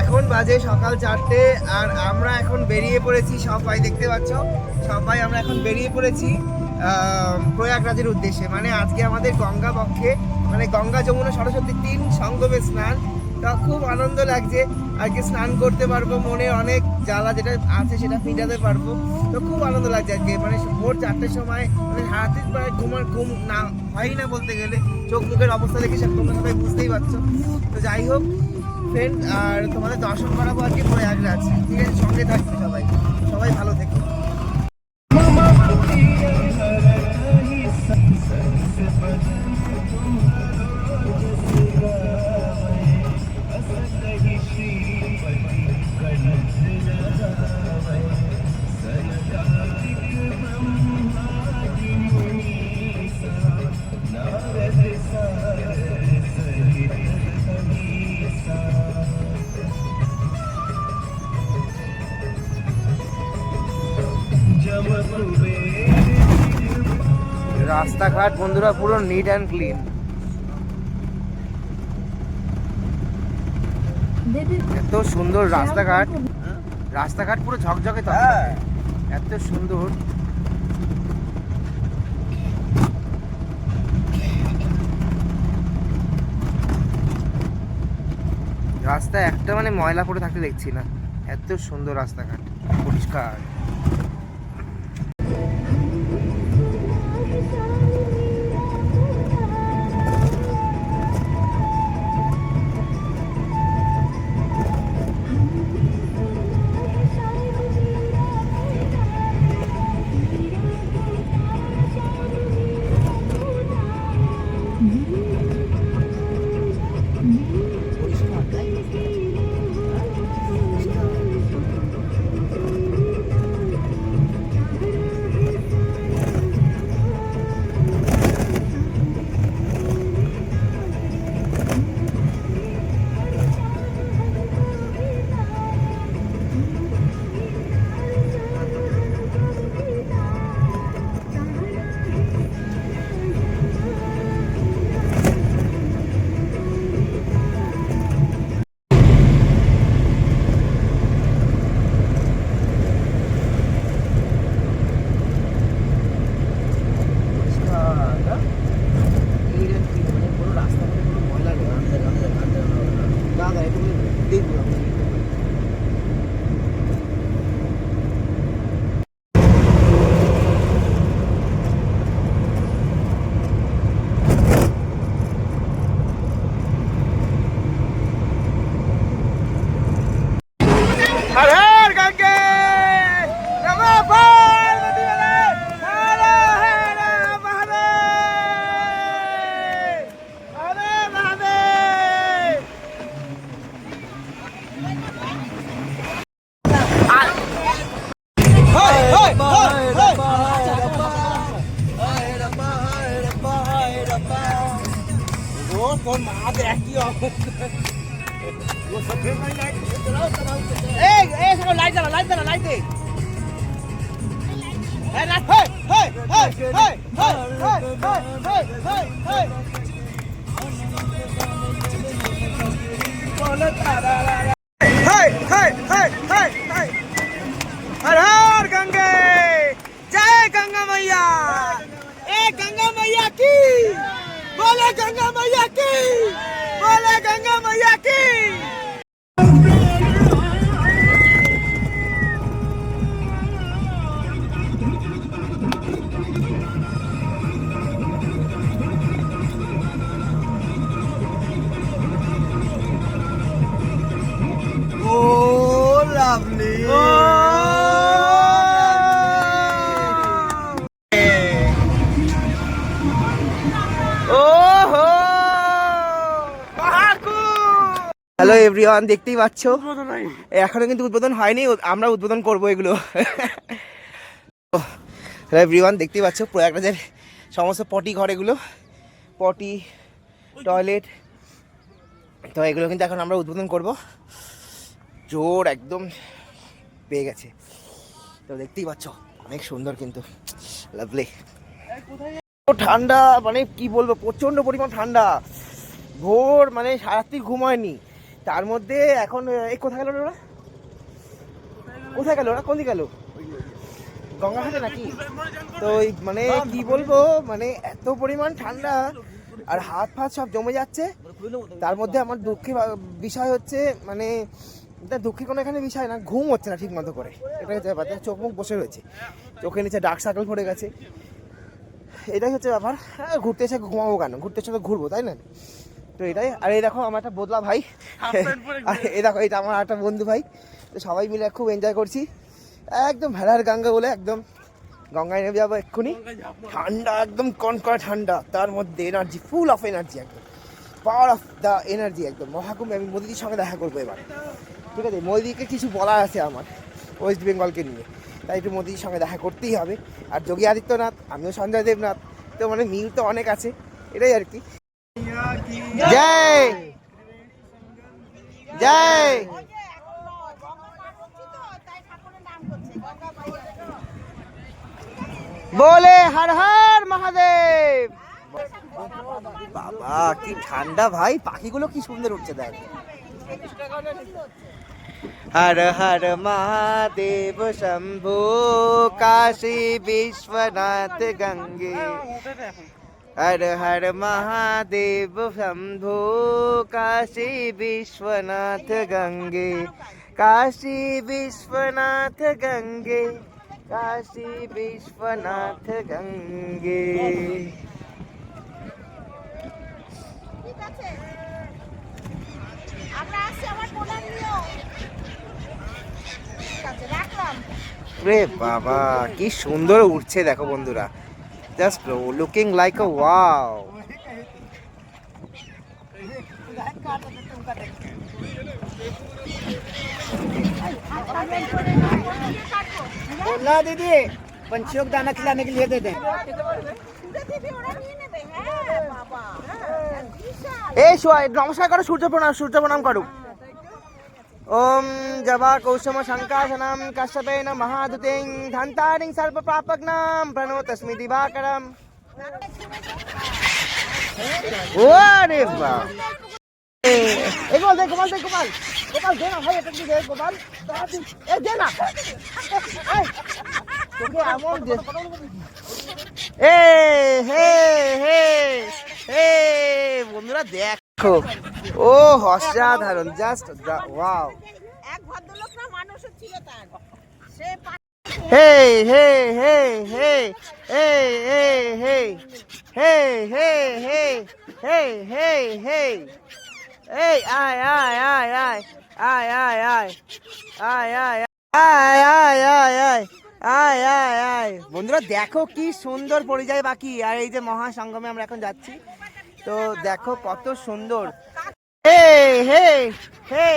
এখন বাজে সকাল চারটে আর আমরা এখন বেরিয়ে পড়েছি সবাই, দেখতে পাচ্ছ? সবাই আমরা এখন বেরিয়ে পড়েছি প্রয়াগরাজের উদ্দেশ্যে। মানে আজকে আমাদের গঙ্গা পক্ষে মানে গঙ্গা, যমুনা, সরস্বতী তিন সঙ্গমে স্নান। তা খুব আনন্দ লাগছে। আজকে স্নান করতে পারব, মনে অনেক জ্বালা যেটা আছে সেটা মিটাতে পারব। তো খুব আনন্দ লাগছে আজকে। মানে ভোর চারটের সময় মানে হাতে প্রায় ঘুমার ঘুম না, হয় না বলতে গেলে। চোখ মুখের অবস্থা দেখে সব তোমরা সবাই বুঝতেই পারছ। তো যাই হোক ফ্রেন্ড আর তোমাদের দর্শন করাবো আজকে প্রয়াগরাজ ঠিক আছে, সঙ্গে থাকবে সবাই। সবাই ভালো থেকো। রাস্তাঘাট বন্ধুরা পুরো নিট অ্যান্ড ক্লিন এত সুন্দর রাস্তাঘাট। রাস্তাঘাট পুরো ঝকঝকে তো। এত সুন্দর। রাস্তা একটা মানে ময়লা পড়ে থাকতে দেখছি না। এত সুন্দর রাস্তাঘাট। পরিষ্কার। हर हर गंगे जय गंगा मैया ए गंगा मैया की बोले गंगा मैया की बोले गंगा मैया की হ্যালো এভরিওয়ান দেখতেই পাচ্ছ? এখনও কিন্তু উদ্বোধন হয়নি আমরা উদ্বোধন করব এগুলো। হ্যালো এভরিওয়ান দেখতেই পাচ্ছ প্রয়াগরাজের সমস্ত পটি ঘর এগুলো। পটি টয়লেট। তো এগুলো কিন্তু এখন আমরা উদ্বোধন করব। জোর একদম পেয়ে গেছে। তো দেখতেই পাচ্ছ অনেক সুন্দর কিন্তু। লাভলি ঠান্ডা মানে কি বলব প্রচণ্ড পরিমাণ ঠান্ডা। ভোর মানে সারাত্রি ঘুম হয়নি। তার মধ্যে এখন এই কোথায় গেল ওরা? কোথায় গেল ওরা? কোন দিকে গেল? গঙ্গাঘাটে নাকি? তো মানে কি বলব মানে এত পরিমাণ ঠান্ডা আর হাত ফাত সব জমে যাচ্ছে। তার মধ্যে আমার দুঃখের বা- বিষয় হচ্ছে মানে এটা দুঃখের কোনো এখানে বিষয় না ঘুম হচ্ছে না ঠিক মতো করে। এটা হচ্ছে ব্যাপার দেখো, চোখ মুখ বসে রয়েছে। চোখের নিচে ডার্ক সার্কেল পড়ে গেছে। এটাই হচ্ছে ব্যাপার। হ্যাঁ ঘুরতে এসে ঘুমাবো কেন? ঘুরতে এসে তো ঘুরবো তাই না? তো এটাই। আর এই দেখো আমার একটা বদলা ভাই। আর এই দেখো এটা আমার একটা বন্ধু ভাই। তো সবাই মিলে খুব এনজয় করছি। একদম ভেড়ার গঙ্গা বলে একদম গঙ্গায় নেমে যাব এক্ষুনি। ঠান্ডা একদম কনকড়া ঠান্ডা। তার মধ্যে এনার্জি ফুল অফ এনার্জি একদম। পাওয়ার অফ দ্য এনার্জি একদম। মহাকুম্ভে আমি মোদিজির সঙ্গে দেখা করব এবার। ঠিক আছে? মোদিকে কিছু বলার আছে আমার ওয়েস্ট বেঙ্গলকে নিয়ে। তাই একটু মোদির সঙ্গে দেখা করতেই হবে। আর যোগী আদিত্যনাথ আমিও সঞ্জয় দেবনাথ। তো মানে মিল তো অনেক আছে। এটাই আর কি। জয়। জয়। বলে হর হর মহাদেব। বাবা, কি ঠান্ডা ভাই, পাখিগুলো কি সুন্দর উঠছে দেখ। হর हर মহাদেব शंभो काशी বিশ্বনাথ গঙ্গে। हर हर महादेव शम्भो काशी विश्वनाथ गङ्गे काशी विश्वनाथ गङ्गे काशी विश्वनाथ गङ्गे রে বাবা কি সুন্দর উঠছে দেখো বন্ধুরা just looking like a wow. दीदी पंछियों को दाना खिलाने के लिए दे दें। ए शुआ नमस्कार करो सूर्य प्रणाम सूर्य प्रणाम करो ॐ जवाकौशम शङ्काशनां कश्यपेन महादुतिं धन्तारिं सर्वप्रापग्नां प्रणो तस्मै दिवाकरम् ওরে গোপাল দে গোপাল দে গোপাল গোপাল দে না ভাই এটা দে গোপাল এ দে না তোকে এমন দে এ হে হে হে বন্ধুরা দেখ ও অসাধারণ জাস্ট ওয়াও এক ভদ্রলোক না মানুষও ছিল তার সে হে হে হে হে হে হে হে হে হে হে হে হে হে এই আয় আয় আয় আয় আয় আয় আয় আয় আয় আয় আয় আয় আয় আয় আয় আয় বন্ধুরা দেখো কি সুন্দর পরিযায় বাকি আর এই যে মহাসঙ্গমে আমরা এখন যাচ্ছি তো দেখো কত সুন্দর। হে হে হে।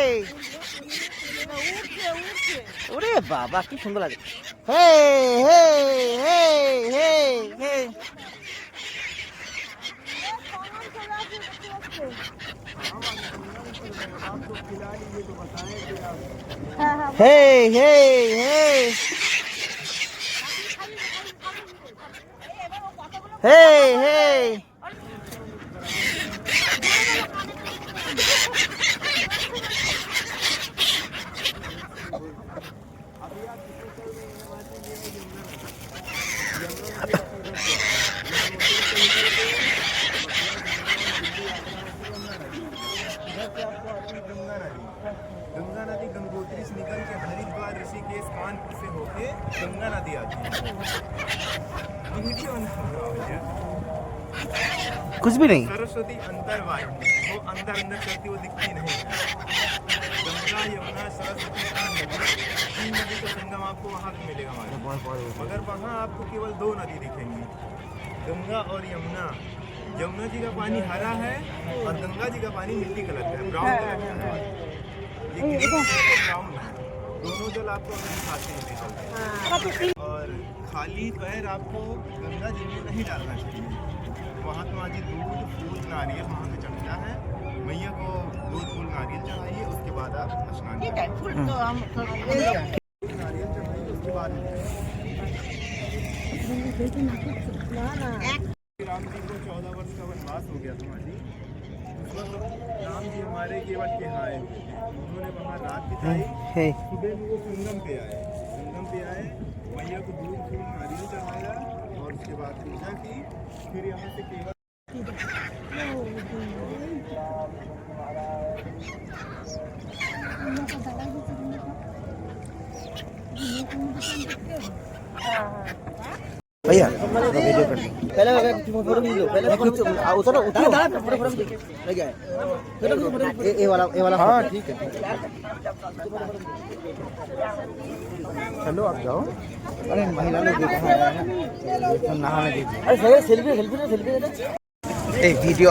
ওরে বাবা, কি সুন্দর লাগে। হে হে হে হে হে। হে হে হে। হে হে। गंगा नदी गंगोत्री निकल के हरिद्वार ऋषिकेश कानपुर से होके गंगा नदी आती है वीडियो अंदर हो गया। कुछ भी नहीं। सरस्वती अंतर वाहिनी वो अंदर अंदर चलती वो दिखती नहीं गंगा यमुना सरस्वती तीन नदी का संगम आपको वहाँ पे मिलेगा मगर वहाँ आपको केवल दो नदी दिखेंगी। गंगा और यमुना। यमुना जी का पानी हरा है और गंगा जी का पानी मिट्टी कलर का है ब्राउन कलर का है। ये है, ब्राउन है। दोनों जल आपको अगर दिखाते हैं। हैं। और खाली पैर आपको गंगा जी में नहीं डालना चाहिए। महात्मा जी दूध फूल नारियल वहाँ से चढ़ता है। मैया को दूध फूल नारियल चढ़ाइए उसके बाद आप स्नान फूल तो हम नारियल चढ़ाइए उसके बाद राम जी को चौदह वर्ष का वनवास हो गया था जी तो राम जी हमारे ये वक्त के आए हुए थे। उन्होंने वहाँ रात बिताई। हम्म, हम्म। सुबह में वो संगम पे आए। संगम पे आए मैया को दूध फूल नारियल चढ़ाया। उसके बाद पूजा की फिर यहाँ से केवल भैया वीडियो कर पहले फोटो लीजिए पहले उतरो उतरो फोटो फोटो ये ये वाला ये वाला हाँ ठीक है चलो आप जाओ अरे महिला लोग भी कहाँ आए हैं तो नहाने दीजिए अरे सर सेल्फी सेल्फी सेल्फी ए वीडियो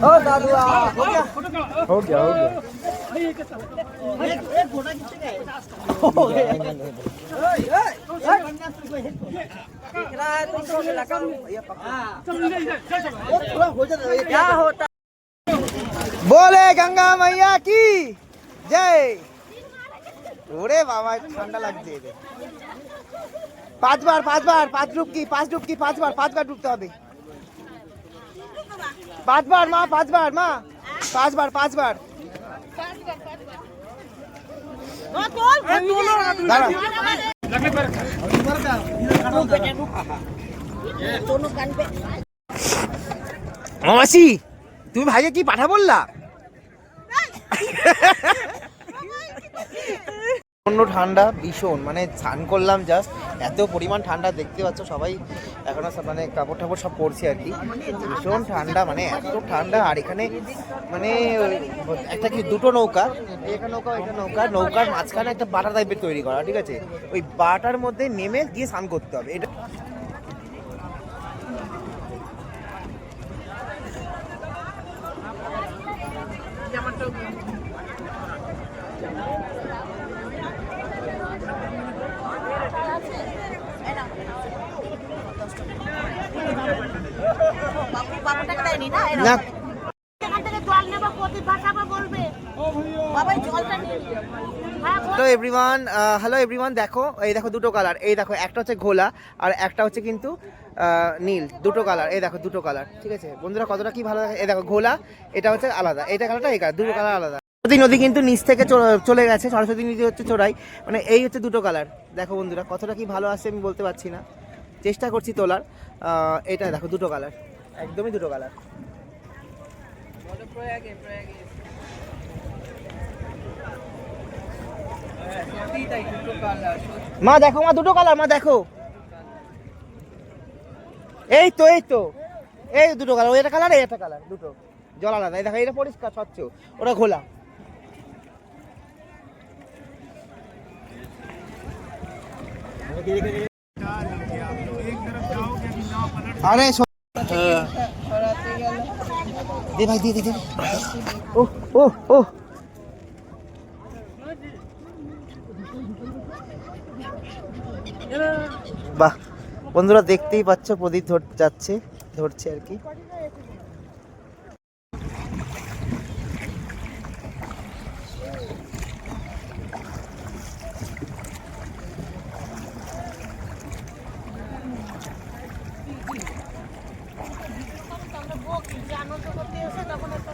हो हो गया। हो गया हो गया। एक घोड़ा कितने क्या होता? बोले, गंगा मैया की? जय। ओरे बाबा, ठंडा लग जाए পাঁচবার পাঁচবার পাঁচ ডুবকি পাঁচ ডুবকি পাঁচবার পাঁচবার ডুবতে হবে পাঁচবার মা পাঁচবার মা পাঁচবার পাঁচবার দাঁড়া মাসি তুমি ভাইকে কি পাঠা বললা প্রচণ্ড ঠান্ডা, ভীষণ মানে স্নান করলাম জাস্ট এত পরিমাণ ঠান্ডা দেখতে পাচ্ছ সবাই এখনও সব মানে কাপড় টাপড় সব পরছে আর কি। ভীষণ ঠান্ডা মানে এত ঠান্ডা, আর এখানে মানে একটা কি দুটো নৌকা, একটা নৌকা একটা নৌকা, নৌকার মাঝখানে একটা বাটা টাইপের তৈরি করা, ঠিক আছে? ওই বাটার মধ্যে নেমে গিয়ে স্নান করতে হবে। এটা বাবুটাকে দেয়নি না এরকম। না এখান থেকে জল নেব প্রদীপ ভাসাবো বলবে বাবা এই জলটা নিয়ে নিও। হ্যাঁ বল। হ্যালো এভরিওয়ান হ্যালো এভরিওয়ান দেখো এই দেখো দুটো কালার এই দেখো একটা হচ্ছে ঘোলা আর একটা হচ্ছে কিন্তু নীল। দুটো কালার এই দেখো দুটো কালার ঠিক আছে? বন্ধুরা কতটা কি ভালো এই দেখো ঘোলা এটা হচ্ছে আলাদা। এটা কালারটা এই কালার দুটো কালার আলাদা। সরস্বতী নদী কিন্তু নিচ থেকে চলে গেছে। সরস্বতী নদী হচ্ছে চোরাই। মানে এই হচ্ছে দুটো কালার দেখো বন্ধুরা কতটা কি ভালো আসছে আমি বলতে পারছি না। চেষ্টা করছি তোলার। এটা দেখো দুটো কালার একদমই দুটো কালার মা দেখো মা দুটো কালার মা দেখো। এই তো এই তো। এই দুটো কালার ওই একটা কালার এই একটা কালার দুটো। জল আলাদা দেখো এটা পরিষ্কার স্বচ্ছ ওটা খোলা আরে দে ভাই দিয়ে দে দে। ও ও ও। বাহ বন্ধুরা দেখতেই পাচ্ছ প্রদীপ ধর যাচ্ছে ধরছে আর কি আমরা বকি যে আনন্দ করতে এসে তখন একটা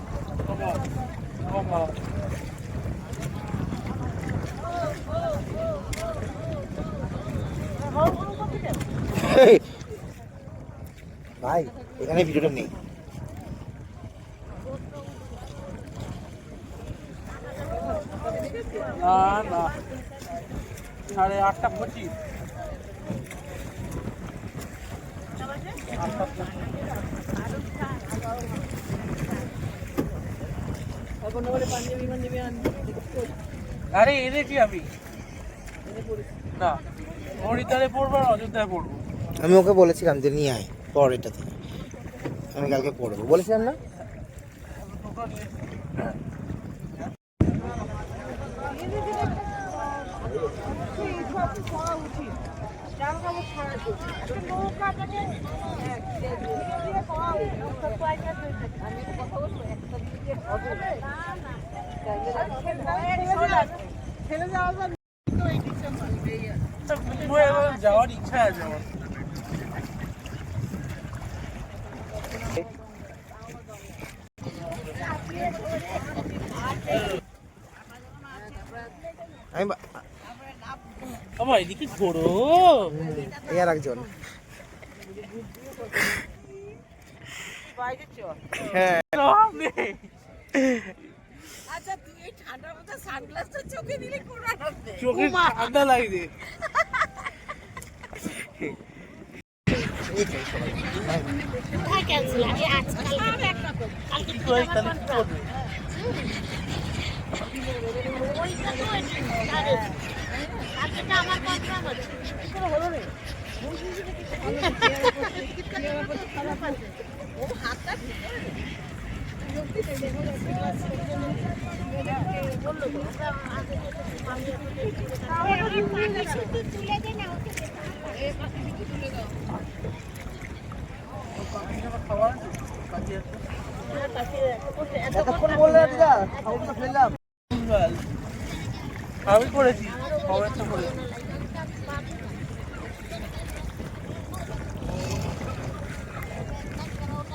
ভাই, এখানে ভিডিওটা নেই। না না। সাড়ে আটটা আরে এনেছি আমি। না হরিদ্বারে পড়ব আর অযোধ্যায় পড়ব। আমি ওকে বলেছিলাম যে নিয়ে আয় পর এটা থেকে আমি কালকে পড়ব বলেছিলাম না? যাওয়ার ইচ্ছা আছে আমার। আমি এদিকে ঘোরো। এই আর একজন। হ্যাঁ আচ্ছা তুই এই ঠান্ডার মধ্যে সানগ্লাসটা চোখে দিলে কোন চোখে ঠান্ডা আজকাল হাতটা এতক্ষণ বললে দিদা সবটা ফেললাম। আমি করেছি খবর তো করেছি।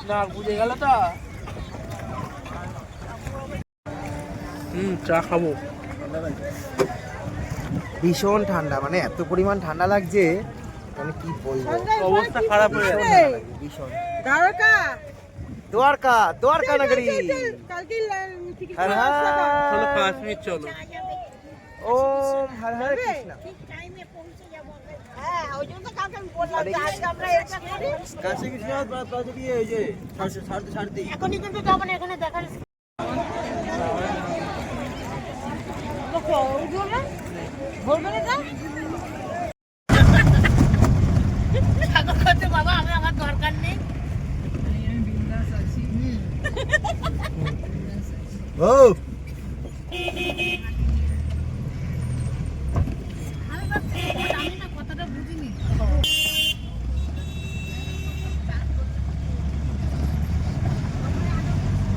না বুঝে গেল তো? হুম চা খাব। ভীষণ ঠান্ডা মানে এত পরিমাণ ঠান্ডা লাগছে মানে কি বলব? অবস্থা খারাপ হয়ে গেছে। ভীষণ। দ্বারকা। দ্বারকা দ্বারকা নগরী। কালকে হর চলো হর কাশ্মীর চলো। ওম হর হর কৃষ্ণ। হ্যাঁ কাশী এই যে এখনই কিন্তু যাব না এখানে দেখার করতে বাবা আমি আমার দরকার নেই। ও আমি ভাবছি, আমি না কথাটা বুঝিনি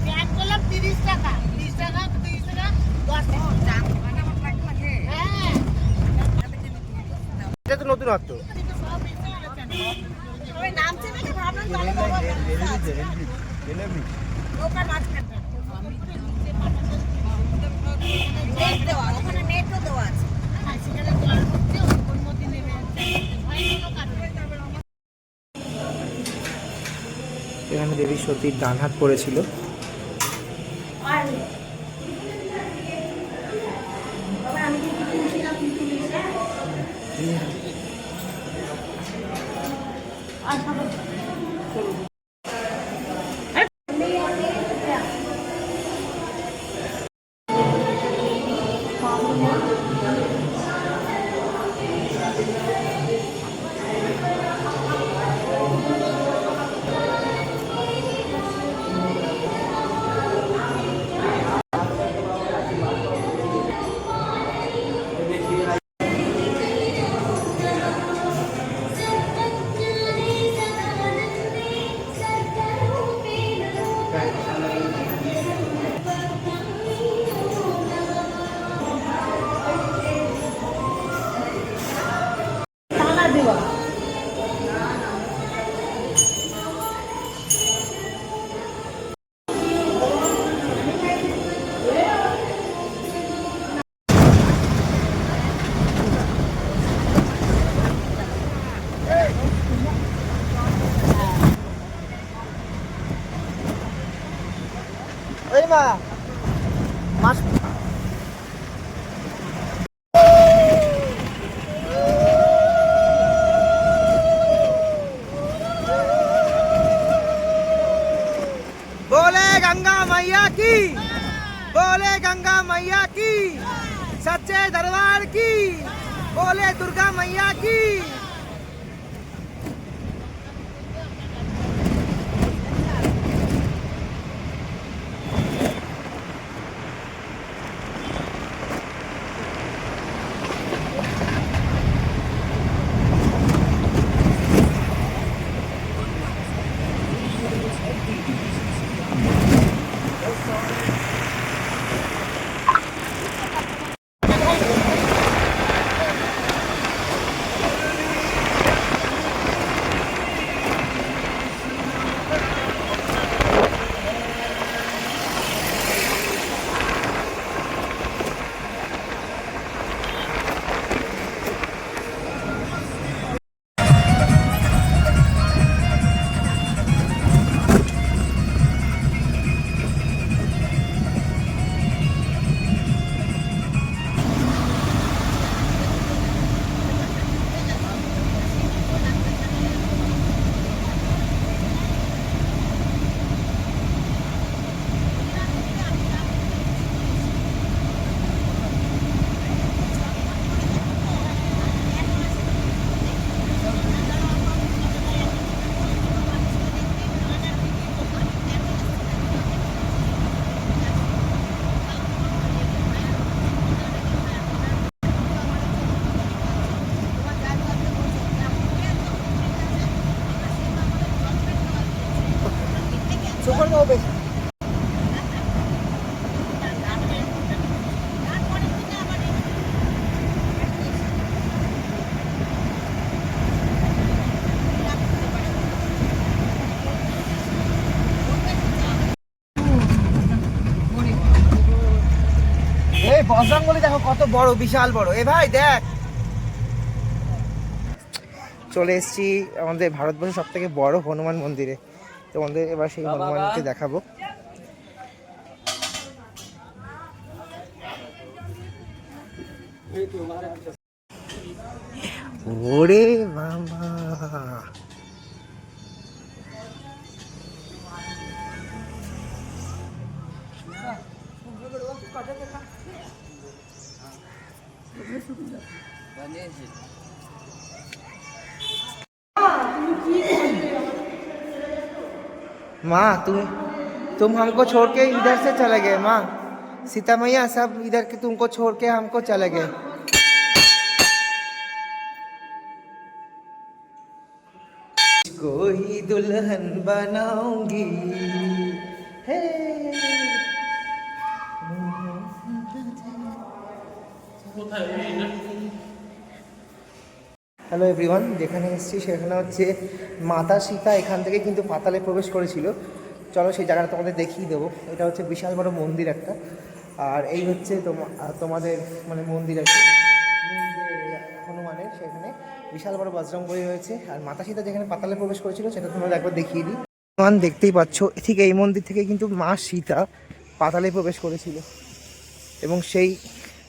ব্যাগ করলাম তিরিশ টাকা তিরিশ টাকা তিরিশ টাকা দশ টাকা হ্যাঁ এটা তো নতুনত্ব কিন্তু সব বেশি আছে। ওই নামছে দেখে ভাবলাম তাহলে বাবা নৌকার মাঝখানটা। নেট দেওয়া, ওখানে নেটও দেওয়া আছে। হ্যাঁ, সেখানে জল ঢুকছে, ওর মধ্যে নেমে যাচ্ছে। ভয় কোনো কারণ নেই। এখানে দেবী সতীর ডান হাত পড়েছিল। বাবা এই বজরঙ্গলি দেখো কত বড় বিশাল বড়। এ ভাই দেখ। চলে এসেছি আমাদের ভারতবর্ষের সব থেকে বড় হনুমান মন্দিরে। তোমাদের এবার সেই হনুমানকে দেখাবো। ওরে বাবা। माँ, तुम तुम हमको छोड़ के इधर से चले गए, माँ। सीता मैया सब इधर के तुमको छोड़ के हमको चले गए। को ही दुल्हन बनाऊँगी। हे। হ্যালো এভরিওয়ান যেখানে এসেছি সেখানে হচ্ছে মাতা সীতা এখান থেকে কিন্তু পাতালে প্রবেশ করেছিল। চলো সেই জায়গাটা তোমাদের দেখিয়ে দেবো। এটা হচ্ছে বিশাল বড় মন্দির একটা। আর এই হচ্ছে তোমা- তোমাদের মানে মন্দির আছে হনুমানের সেখানে বিশাল বড় বজরংবলী রয়েছে। আর মাতা সীতা যেখানে পাতালে প্রবেশ করেছিল সেটা তোমাদের একবার দেখিয়ে দিই। হনুমান দেখতেই পাচ্ছ, ঠিক এই মন্দির থেকে কিন্তু মা সীতা পাতালে প্রবেশ করেছিল। এবং সেই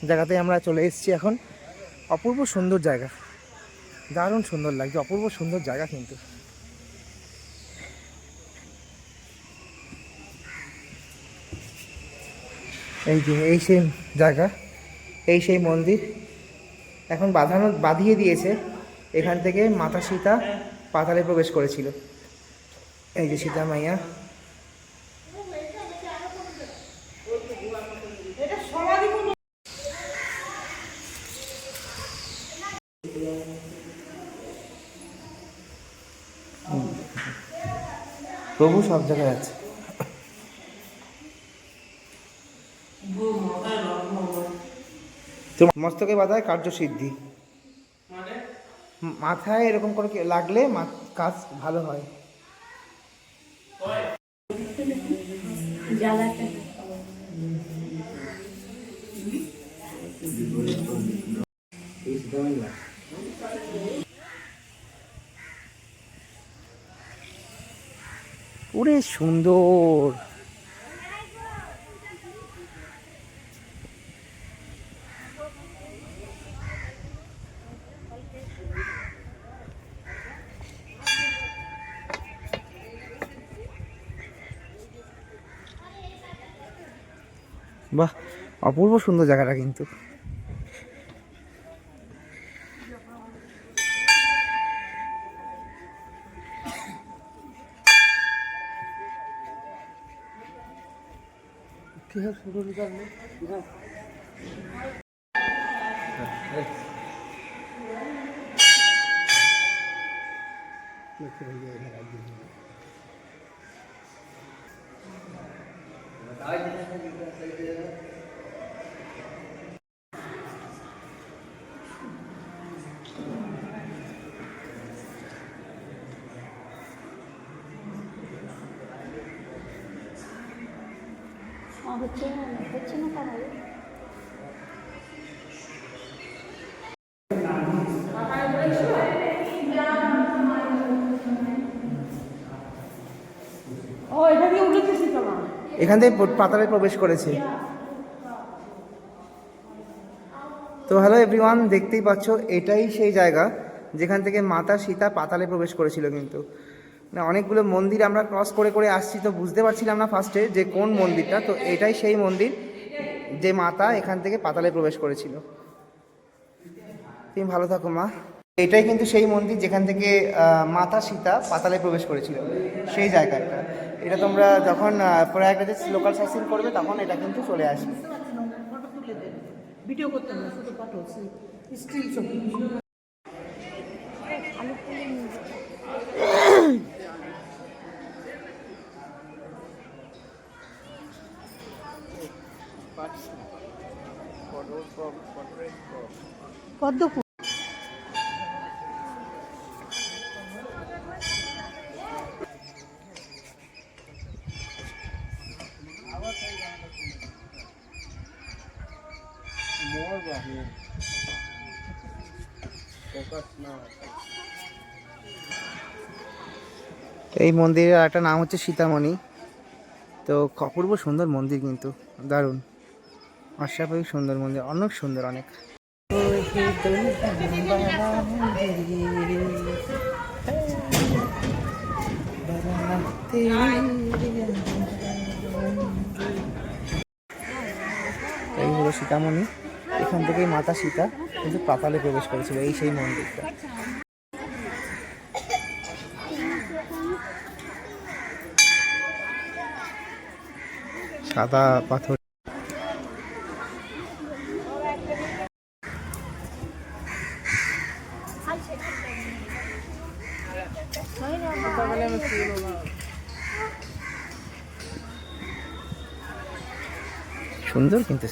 জায়গাতে আমরা চলে এসেছি এখন। অপূর্ব সুন্দর জায়গা। দারুণ সুন্দর লাগছে, অপূর্ব সুন্দর জায়গা কিন্তু। এই যে, এই সেই জায়গা, এই সেই মন্দির। এখন বাঁধানো, বাঁধিয়ে দিয়েছে। এখান থেকে মাতা সীতা পাতালে প্রবেশ করেছিল। এই যে সীতা মাইয়া। প্রভু সব জায়গায় আছে। তো মস্তকে বাধায় কার্যসিদ্ধি মাথায় এরকম করে লাগলে মা- কাজ ভালো হয়। ওরে সুন্দর। বাহ অপূর্ব সুন্দর জায়গাটা কিন্তু। এখান থেকে পাতালে প্রবেশ করেছে। তো হ্যালো এভরিওয়ান দেখতেই পাচ্ছ এটাই সেই জায়গা যেখান থেকে মাতা সীতা পাতালে প্রবেশ করেছিল কিন্তু। মানে অনেকগুলো মন্দির আমরা ক্রস করে করে আসছি তো বুঝতে পারছিলাম না ফার্স্টে যে কোন মন্দিরটা। তো এটাই সেই মন্দির যে মাতা এখান থেকে পাতালে প্রবেশ করেছিল। তুমি ভালো থাকো মা। এটাই কিন্তু সেই মন্দির যেখান থেকে মাতা সীতা পাতালে প্রবেশ করেছিল। সেই জায়গাটা। এটা তোমরা যখন প্রয়াগরাজে লোকাল সাইসিং করবে তখন এটা কিন্তু চলে আসবে। ভিডিও করতে না এই মন্দিরের একটা নাম হচ্ছে সীতামণি। তো অপূর্ব সুন্দর মন্দির কিন্তু, দারুণ। অস্বাভাবিক সুন্দর মন্দির, অনেক সুন্দর, অনেক। এই হলো সীতামণি। এখান থেকেই মাতা সীতা কিন্তু পাতালে প্রবেশ করেছিল, এই সেই মন্দিরটা। সাদা পাথর সুন্দর কিন্তু